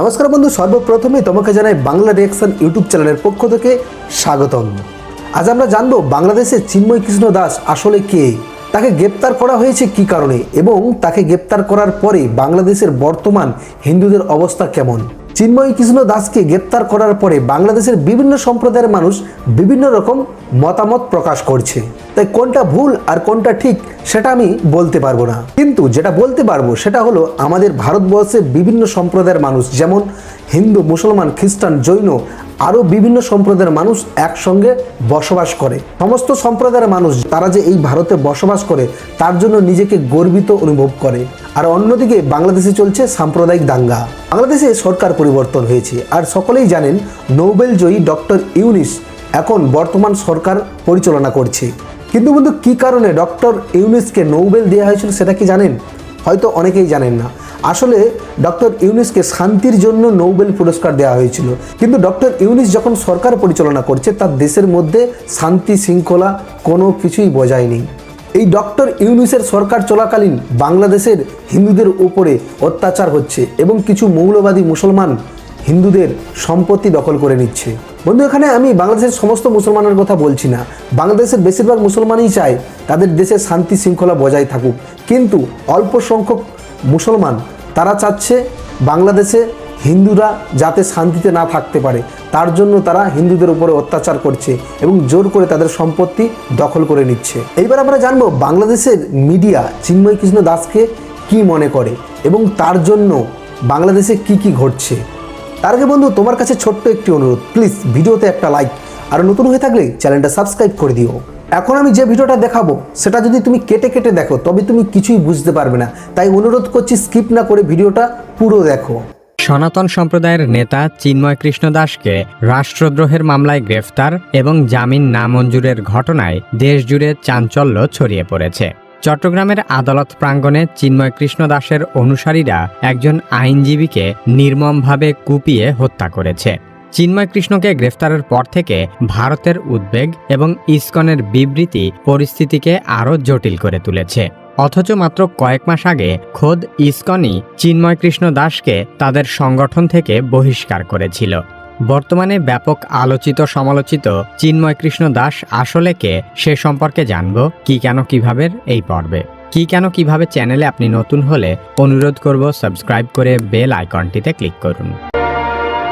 নমস্কার বন্ধু, সর্বপ্রথমে তোমাকে জানাই বাংলা রিয়াকশন ইউটিউব চ্যানেলের পক্ষ থেকে স্বাগতম। আজ আমরা জানব বাংলাদেশের চিন্ময় কৃষ্ণ দাস আসলে কে? তাকে গ্রেপ্তার করা হয়েছে কি কারণে? এবং তাকে গ্রেপ্তার করার পরে বাংলাদেশের বর্তমান হিন্দুদের অবস্থা কেমন? চিন্ময় কৃষ্ণ দাসকে গ্রেপ্তার করার পরে বাংলাদেশের বিভিন্ন সম্প্রদায়ের মানুষ বিভিন্ন রকম মতামত প্রকাশ করছে। তাই কোনটা ভুল আর কোনটা ঠিক সেটা আমি বলতে পারব না। কিন্তু যেটা বলতে পারব সেটা হলো আমাদের ভারতবর্ষে বিভিন্ন সম্প্রদায়ের মানুষ যেমন হিন্দু, মুসলমান, খ্রিস্টান, জৈন আরও বিভিন্ন সম্প্রদায়ের মানুষ একসঙ্গে বসবাস করে। সমস্ত সম্প্রদায়ের মানুষ তারা যে এই ভারতে বসবাস করে, তার জন্য নিজেকে গর্বিত অনুভব করে। আর অন্যদিকে বাংলাদেশে চলছে সাম্প্রদায়িক দাঙ্গা। বাংলাদেশে সরকার পরিবর্তন হয়েছে। আর সকলেই জানেন নোবেল জয়ী ডক্টর ইউনিস এখন বর্তমান সরকার পরিচালনা করছে। কিন্তু বন্ধু, কী কারণে ডক্টর ইউনিসকে নোবেল দেওয়া হয়েছিল সেটা কি জানেন? হয়তো অনেকেই জানেন না। আসলে ডক্টর ইউনিসকে শান্তির জন্য নোবেল পুরস্কার দেওয়া হয়েছিল। কিন্তু ডক্টর ইউনিস যখন সরকার পরিচালনা করছে, তার দেশের মধ্যে শান্তি শৃঙ্খলা কোনো কিছুই বজায় নেই। এই ডক্টর ইউনিসের সরকার চলাকালীন বাংলাদেশের হিন্দুদের উপরে অত্যাচার হচ্ছে এবং কিছু মৌলবাদী মুসলমান হিন্দুদের সম্পত্তি দখল করে নিচ্ছে। বন্ধু, এখানে আমি বাংলাদেশের সমস্ত মুসলমানের কথা বলছি না। বাংলাদেশের বেশিরভাগ মুসলমানই চায় তাদের দেশে শান্তি শৃঙ্খলা বজায় থাকুক। কিন্তু অল্প সংখ্যক মুসলমান তারা চাচ্ছে বাংলাদেশে হিন্দুরা যাতে শান্তিতে না থাকতে পারে। তার জন্য তারা হিন্দুদের উপরে অত্যাচার করছে এবং জোর করে তাদের সম্পত্তি দখল করে নিচ্ছে। এইবার আমরা জানব বাংলাদেশের মিডিয়া চিন্ময় কৃষ্ণ দাসকে কি মনে করে এবং তার জন্য বাংলাদেশে কি কি ঘটছে। তার আগে বন্ধু, তোমার কাছে ছোট্ট একটি অনুরোধ। প্লিজ ভিডিওতে একটা লাইক আর নতুন হয়ে থাকলে চ্যানেলটা সাবস্ক্রাইব করে দিও। এখন আমি যে ভিডিওটা দেখাবো, সেটা যদি তুমি কেটে কেটে দেখো, তবে তুমি কিছুই বুঝতে পারবে না। তাই অনুরোধ করছি স্কিপ না করে ভিডিওটা পুরো দেখো। সনাতন সম্প্রদায়ের নেতা চিন্ময় কৃষ্ণ দাসকে রাষ্ট্রদ্রোহের মামলায় গ্রেফতার এবং জামিন নামঞ্জুরের ঘটনায় দেশজুড়ে চাঞ্চল্য ছড়িয়ে পড়েছে। চট্টগ্রামের আদালত প্রাঙ্গণে চিন্ময় কৃষ্ণ দাসের অনুসারীরা একজন আইনজীবীকে নির্মমভাবে কুপিয়ে হত্যা করেছে। চিন্ময় কৃষ্ণকে গ্রেফতারের পর থেকে ভারতের উদ্বেগ এবং ইসকনের বিবৃতি পরিস্থিতিকে আরও জটিল করে তুলেছে। অথচ মাত্র কয়েক মাস আগে খোদ ইসকনই চিন্ময় কৃষ্ণ দাসকে তাদের সংগঠন থেকে বহিষ্কার করেছিল। বর্তমানে ব্যাপক আলোচিত সমালোচিত চিন্ময় কৃষ্ণ দাস আসলে কে সে সম্পর্কে জানব কি কেন কীভাবে এই পর্বে। কি কেন কীভাবে চ্যানেলে আপনি নতুন হলে অনুরোধ করব সাবস্ক্রাইব করে বেল আইকনটিতে ক্লিক করুন।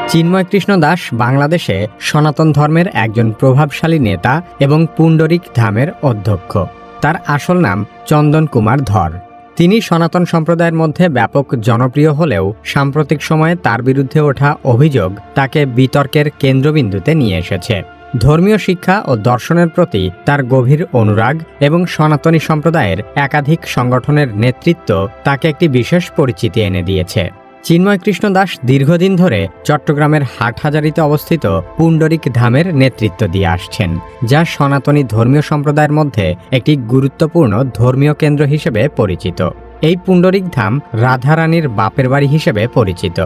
চিন্ময় কৃষ্ণ দাস বাংলাদেশে সনাতন ধর্মের একজন প্রভাবশালী নেতা এবং পুণ্ডরিক ধামের অধ্যক্ষ। তার আসল নাম চন্দন কুমার ধর। তিনি সনাতন সম্প্রদায়ের মধ্যে ব্যাপক জনপ্রিয় হলেও সাম্প্রতিক সময়ে তার বিরুদ্ধে ওঠা অভিযোগ তাকে বিতর্কের কেন্দ্রবিন্দুতে নিয়ে এসেছে। ধর্মীয় শিক্ষা ও দর্শনের প্রতি তার গভীর অনুরাগ এবং সনাতনী সম্প্রদায়ের একাধিক সংগঠনের নেতৃত্ব তাকে একটি বিশেষ পরিচিতি এনে দিয়েছে। চিন্ময় কৃষ্ণ দাস দীর্ঘদিন ধরে চট্টগ্রামের হাটহাজারিতে অবস্থিত পুণ্ডরিক ধামের নেতৃত্ব দিয়ে আসছেন, যা সনাতনী ধর্মীয় সম্প্রদায়ের মধ্যে একটি গুরুত্বপূর্ণ ধর্মীয় কেন্দ্র হিসেবে পরিচিত। এই পুণ্ডরিক ধাম রাধারানীর বাপের বাড়ি হিসেবে পরিচিত।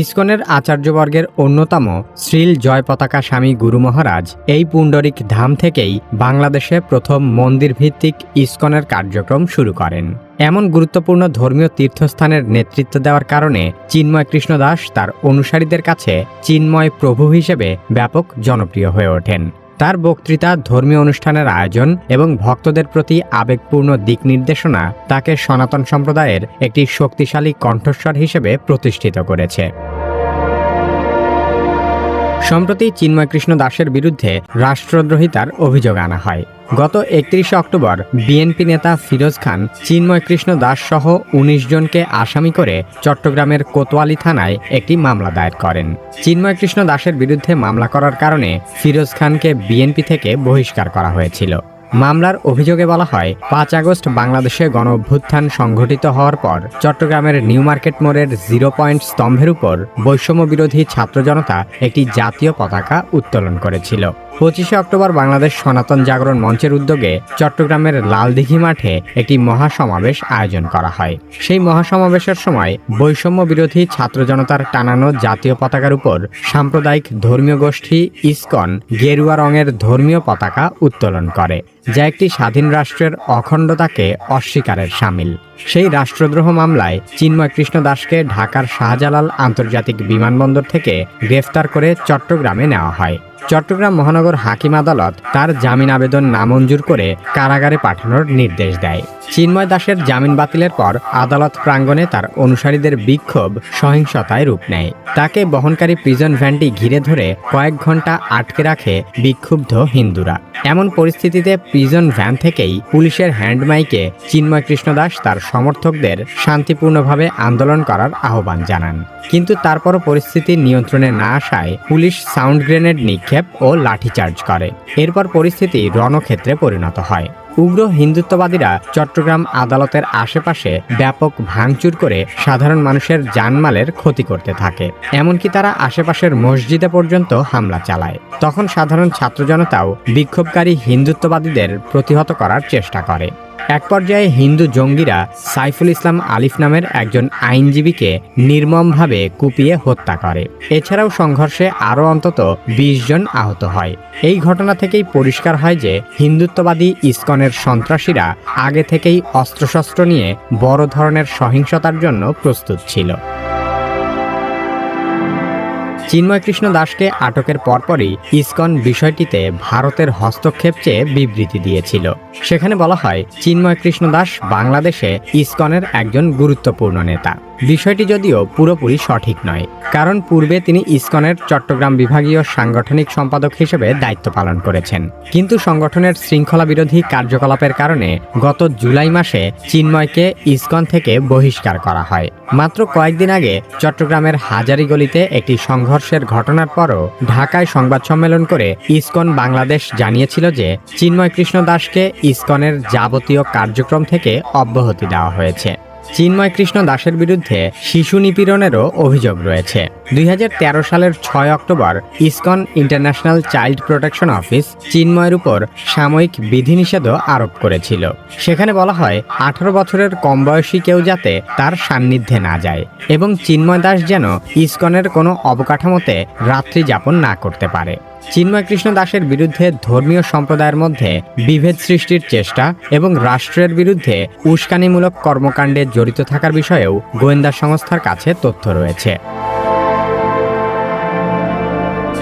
ইসকনের আচার্যবর্গের অন্যতম শ্রীল জয়পতাকা স্বামী গুরু মহারাজ এই পুণ্ডরিক ধাম থেকেই বাংলাদেশে প্রথম মন্দির ভিত্তিক ইসকনের কার্যক্রম শুরু করেন। এমন গুরুত্বপূর্ণ ধর্মীয় তীর্থস্থানের নেতৃত্ব দেওয়ার কারণে চিন্ময় কৃষ্ণ দাস তার অনুসারীদের কাছে চিন্ময় প্রভু হিসেবে ব্যাপক জনপ্রিয় হয়ে ওঠেন। তার বক্তৃতা ধর্মীয় অনুষ্ঠানের আয়োজন এবং ভক্তদের প্রতি আবেগপূর্ণ দিক নির্দেশনা তাকে সনাতন সম্প্রদায়ের একটি শক্তিশালী কণ্ঠস্বর হিসেবে প্রতিষ্ঠিত করেছে। সম্প্রতি চিন্ময় কৃষ্ণ দাসের বিরুদ্ধে রাষ্ট্রদ্রোহিতার অভিযোগ আনা হয়। গত একত্রিশে অক্টোবর, বিএনপি নেতা ফিরোজ খান চিন্ময় কৃষ্ণ দাস সহ উনিশ জনকে আসামি করে চট্টগ্রামের কোতোয়ালি থানায় একটি মামলা দায়ের করেন। চিন্ময় কৃষ্ণ দাসের বিরুদ্ধে মামলা করার কারণে ফিরোজ খানকে বিএনপি থেকে বহিষ্কার করা হয়েছিল। মামলার অভিযোগে বলা হয়, পাঁচ আগস্ট বাংলাদেশে গণ অভ্যুত্থান সংঘটিত হওয়ার পর চট্টগ্রামের নিউ মার্কেট মোড়ের জিরো পয়েন্ট স্তম্ভের উপর বৈষম্য বিরোধী ছাত্র জনতা একটি জাতীয় পতাকা উত্তোলন করেছিল। পঁচিশে অক্টোবর বাংলাদেশ সনাতন জাগরণ মঞ্চের উদ্যোগে চট্টগ্রামের লালদিঘি মাঠে একটি মহাসমাবেশ আয়োজন করা হয়। সেই মহাসমাবেশের সময় বৈষম্য বিরোধী ছাত্র জনতার টানানো জাতীয় পতাকার উপর সাম্প্রদায়িক ধর্মীয় গোষ্ঠী ইসকন গেরুয়া রঙের ধর্মীয় পতাকা উত্তোলন করে, যা একটি স্বাধীন রাষ্ট্রের অখণ্ডতাকে অস্বীকারের সামিল। সেই রাষ্ট্রদ্রোহ মামলায় চিন্ময় কৃষ্ণ দাসকে ঢাকার শাহজালাল আন্তর্জাতিক বিমানবন্দর থেকে গ্রেফতার করে চট্টগ্রামে নেওয়া হয়। চট্টগ্রাম মহানগর হাকিম আদালত তার জামিন আবেদন নামঞ্জুর করে কারাগারে পাঠানোর নির্দেশ দেয়। চিন্ময় দাসের জামিন বাতিলের পর আদালত প্রাঙ্গণে তার অনুসারীদের বিক্ষোভ সহিংসতায় রূপ নেয়। তাকে বহনকারী প্রিজন ভ্যানটি ঘিরে ধরে কয়েক ঘণ্টা আটকে রাখে বিক্ষুব্ধ হিন্দুরা। এমন পরিস্থিতিতে প্রিজন ভ্যান থেকেই পুলিশের হ্যান্ডমাইকে চিন্ময় কৃষ্ণ দাস তার সমর্থকদের শান্তিপূর্ণভাবে আন্দোলন করার আহ্বান জানান। কিন্তু তারপরও পরিস্থিতি নিয়ন্ত্রণে না আসায় পুলিশ সাউন্ড গ্রেনেড নিক্ষেপ ও লাঠিচার্জ করে। এরপর পরিস্থিতি রণক্ষেত্রে পরিণত হয়। উগ্র হিন্দুত্ববাদীরা চট্টগ্রাম আদালতের আশেপাশে ব্যাপক ভাঙচুর করে সাধারণ মানুষের জানমালের ক্ষতি করতে থাকে। এমনকি তারা আশেপাশের মসজিদে পর্যন্ত হামলা চালায়। তখন সাধারণ ছাত্র জনতাও বিক্ষোভকারী হিন্দুত্ববাদীদের প্রতিহত করার চেষ্টা করে। এক পর্যায়ে হিন্দু জঙ্গিরা সাইফুল ইসলাম আলিফ নামের একজন আইনজীবীকে নির্মমভাবে কুপিয়ে হত্যা করে। এছাড়াও সংঘর্ষে আরও অন্তত বিশ জন আহত হয়। এই ঘটনা থেকেই পরিষ্কার হয় যে হিন্দুত্ববাদী ইসকনের সন্ত্রাসীরা আগে থেকেই অস্ত্রশস্ত্র নিয়ে বড় ধরনের সহিংসতার জন্য প্রস্তুত ছিল। চিন্ময় কৃষ্ণ দাসকে আটকের পরপরই ইসকন বিষয়টিতে ভারতের হস্তক্ষেপ চেয়ে বিবৃতি দিয়েছিল। সেখানে বলা হয় চিন্ময় কৃষ্ণ দাস বাংলাদেশে ইসকনের একজন গুরুত্বপূর্ণ নেতা। বিষয়টি যদিও পুরোপুরি সঠিক নয়। কারণ পূর্বে তিনি ইসকনের চট্টগ্রাম বিভাগীয় সাংগঠনিক সম্পাদক হিসেবে দায়িত্ব পালন করেছেন। কিন্তু সংগঠনের শৃঙ্খলা বিরোধী কার্যকলাপের কারণে গত জুলাই মাসে চিন্ময়কে ইসকন থেকে বহিষ্কার করা হয়। মাত্র কয়েকদিন আগে চট্টগ্রামের হাজারি গলিতে একটি সংঘর্ষের ঘটনার পরও ঢাকায় সংবাদ সম্মেলন করে ইসকন বাংলাদেশ জানিয়েছিল যে, চিন্ময় কৃষ্ণ দাসকে ইসকনের যাবতীয় কার্যক্রম থেকে অব্যাহতি দেওয়া হয়েছে। চিন্ময় কৃষ্ণ দাসের বিরুদ্ধে শিশু নিপীড়নেরও অভিযোগ রয়েছে। দুই হাজার তেরো সালের ছয় October ISKCON international child protection office চিন্ময়ের উপর সাময়িক বিধিনিষেধও আরোপ করেছিল। সেখানে বলা হয়, আঠারো বছরের কম বয়সী কেউ যাতে তার সান্নিধ্যে না যায় এবং চিন্ময় দাস যেন ইসকনের কোনো অবকাঠামোতে রাত্রি যাপন না করতে পারে। চিন্ময় কৃষ্ণ দাসের বিরুদ্ধে ধর্মীয় সম্প্রদায়ের মধ্যে বিভেদ সৃষ্টির চেষ্টা এবং রাষ্ট্রের বিরুদ্ধে উস্কানিমূলক কর্মকাণ্ডে জড়িত থাকার বিষয়েও গোয়েন্দা সংস্থার কাছে তথ্য রয়েছে।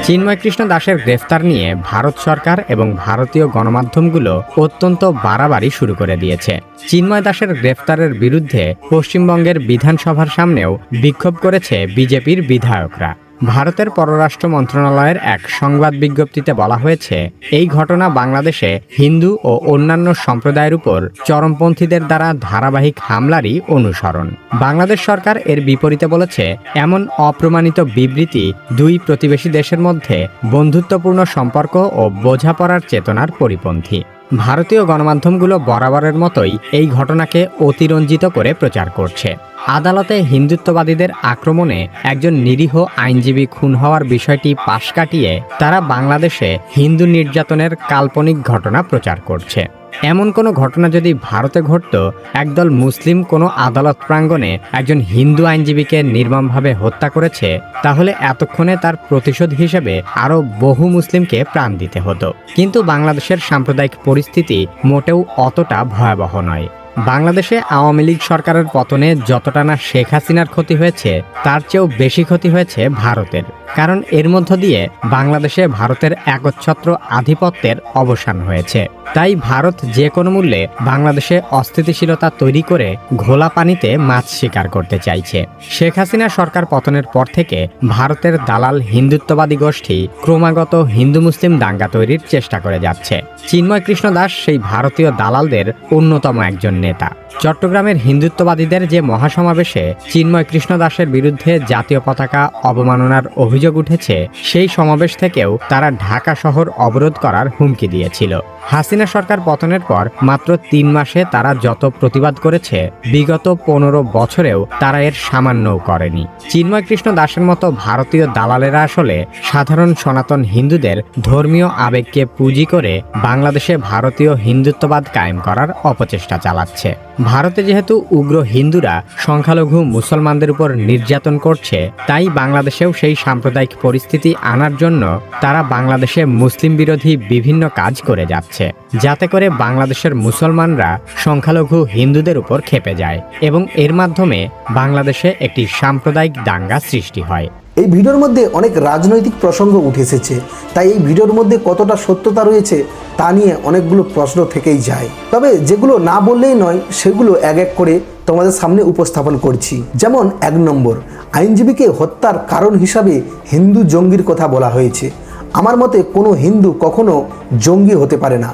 চিন্ময় কৃষ্ণ দাসের গ্রেফতার নিয়ে ভারত সরকার এবং ভারতীয় গণমাধ্যমগুলো অত্যন্ত বাড়াবাড়ি শুরু করে দিয়েছে। চিন্ময় দাসের গ্রেফতারের বিরুদ্ধে পশ্চিমবঙ্গের বিধানসভার সামনেও বিক্ষোভ করেছে বিজেপির বিধায়করা। ভারতের পররাষ্ট্র মন্ত্রণালয়ের এক সংবাদ বিজ্ঞপ্তিতে বলা হয়েছে, এই ঘটনা বাংলাদেশে হিন্দু ও অন্যান্য সম্প্রদায়ের উপর চরমপন্থীদের দ্বারা ধারাবাহিক হামলারই অনুসরণ। বাংলাদেশ সরকার এর বিপরীতে বলেছে, এমন অপ্রমাণিত বিবৃতি দুই প্রতিবেশী দেশের মধ্যে বন্ধুত্বপূর্ণ সম্পর্ক ও বোঝাপড়ার চেতনার পরিপন্থী। ভারতীয় গণমাধ্যমগুলো বরাবরের মতোই এই ঘটনাকে অতিরঞ্জিত করে প্রচার করছে। আদালতে হিন্দুত্ববাদীদের আক্রমণে একজন নিরীহ আইনজীবী খুন হওয়ার বিষয়টি পাশ কাটিয়ে তারা বাংলাদেশে হিন্দু নির্যাতনের কাল্পনিক ঘটনা প্রচার করছে। এমন কোনো ঘটনা যদি ভারতে ঘটত, একদল মুসলিম কোনো আদালত প্রাঙ্গণে একজন হিন্দু আইনজীবীকে নির্মমভাবে হত্যা করেছে, তাহলে এতক্ষণে তার প্রতিশোধ হিসেবে আরও বহু মুসলিমকে প্রাণ দিতে হতো। কিন্তু বাংলাদেশের সাম্প্রদায়িক পরিস্থিতি মোটেও অতটা ভয়াবহ নয়। বাংলাদেশে আওয়ামী লীগ সরকারের পতনে যতটা না শেখ হাসিনার ক্ষতি হয়েছে, তার চেয়েও বেশি ক্ষতি হয়েছে ভারতের। কারণ এর মধ্য দিয়ে বাংলাদেশে ভারতের একচ্ছত্র আধিপত্যের অবসান হয়েছে। তাই ভারত যে কোনো মূল্যে বাংলাদেশে অস্থিতিশীলতা তৈরি করে ঘোলা পানিতে মাছ শিকার করতে চাইছে। শেখ হাসিনা সরকার পতনের পর থেকে ভারতের দালাল হিন্দুত্ববাদী গোষ্ঠী ক্রমাগত হিন্দু মুসলিম দাঙ্গা তৈরির চেষ্টা করে যাচ্ছে। চিন্ময় কৃষ্ণ দাস সেই ভারতীয় দালালদের অন্যতম একজন নেতা। চট্টগ্রামের হিন্দুত্ববাদীদের যে মহাসমাবেশে চিন্ময় কৃষ্ণ দাসের বিরুদ্ধে জাতীয় পতাকা অবমাননার অভিযোগ উঠেছে, সেই সমাবেশ থেকেও তারা ঢাকা শহর অবরোধ করার হুমকি দিয়েছিল। হাসিনা সরকার পতনের পর মাত্র তিন মাসে তারা যত প্রতিবাদ করেছে, বিগত পনেরো বছরেও তারা এর সামান্যও করেনি। চিন্ময় কৃষ্ণ দাসের মতো ভারতীয় দালালেরা আসলে সাধারণ সনাতন হিন্দুদের ধর্মীয় আবেগকে পুঁজি করে বাংলাদেশে ভারতীয় হিন্দুত্ববাদ কায়েম করার অপচেষ্টা চালাচ্ছে। ভারতে যেহেতু উগ্র হিন্দুরা সংখ্যালঘু মুসলমানদের উপর নির্যাতন করছে, তাই বাংলাদেশেও সেই সাম্প্রদায়িক পরিস্থিতি আনার জন্য তারা বাংলাদেশে মুসলিম বিরোধী বিভিন্ন কাজ করে যাচ্ছে, যাতে করে বাংলাদেশের মুসলমানরা সংখ্যালঘু হিন্দুদের উপর খেপে যায় এবং এর মাধ্যমে বাংলাদেশে একটি সাম্প্রদায়িক দাঙ্গা সৃষ্টি হয়। এই ভিডিওর মধ্যে অনেক রাজনৈতিক প্রসঙ্গ উঠে এসেছে, তাই এই ভিডিওর মধ্যে কতটা সত্যতা রয়েছে তা নিয়ে অনেকগুলো প্রশ্ন থেকেই যায়। তবে যেগুলো না বললেই নয়, সেগুলো এক এক করে তোমাদের সামনে উপস্থাপন করছি। যেমন এক নম্বর, আইনজীবীকে হত্যার কারণ হিসাবে হিন্দু জঙ্গির কথা বলা হয়েছে। আমার মতে কোনো হিন্দু কখনো জঙ্গি হতে পারে না।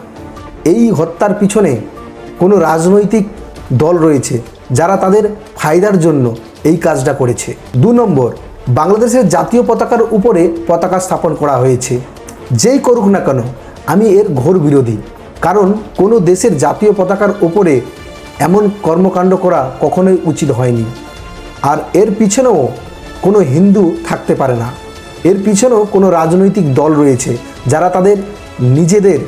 এই হত্যার পিছনে কোনো রাজনৈতিক দল রয়েছে যারা তাদের ফায়দার জন্য এই কাজটা করেছে। দু নম্বর, বাংলাদেশের জাতীয় পতাকার উপরে পতাকা স্থাপন করা হয়েছে। যেই করুক না কেন আমি এর ঘোর বিরোধী। কারণ কোনো দেশের জাতীয় পতাকার ওপরে এমন কর্মকাণ্ড করা কখনোই উচিত হয়নি। আর এর পিছনেও কোনো হিন্দু থাকতে পারে না। এর পিছনেও কোনো রাজনৈতিক দল রয়েছে যারা তাদের নিজেদের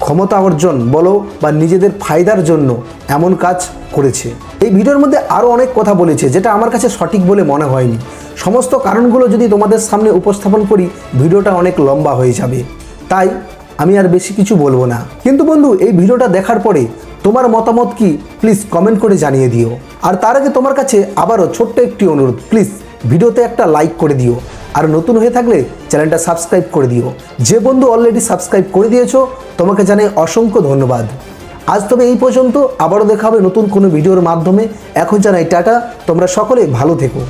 ক্ষমতা অর্জন বলো বা নিজেদের ফায়দার জন্য এমন কাজ করেছে। এই ভিডিওর মধ্যে আরও অনেক কথা বলেছে যেটা আমার কাছে সঠিক বলে মনে হয়নি। সমস্ত কারণগুলো যদি তোমাদের সামনে উপস্থাপন করি, ভিডিওটা অনেক লম্বা হয়ে যাবে। তাই আমি আর বেশি কিছু বলব না। কিন্তু বন্ধু, এই ভিডিওটা দেখার পরে তোমার মতামত কি? প্লিজ কমেন্ট করে জানিয়ে দিও। আর তার আগে তোমার কাছে আবারও ছোট্ট একটি অনুরোধ। প্লিজ ভিডিওতে একটা লাইক করে দিও। আর নতুন হয়ে থাকলে চ্যানেলটা সাবস্ক্রাইব করে দিও। যে বন্ধু অলরেডি সাবস্ক্রাইব করে দিয়েছ, তোমাকে জানাই অসংখ্য ধন্যবাদ। আজ তবে এই পর্যন্ত, আবারও দেখা হবে নতুন কোনো ভিডিওর মাধ্যমে। এখন জানাই টাটা, তোমরা সকলে ভালো থেকো।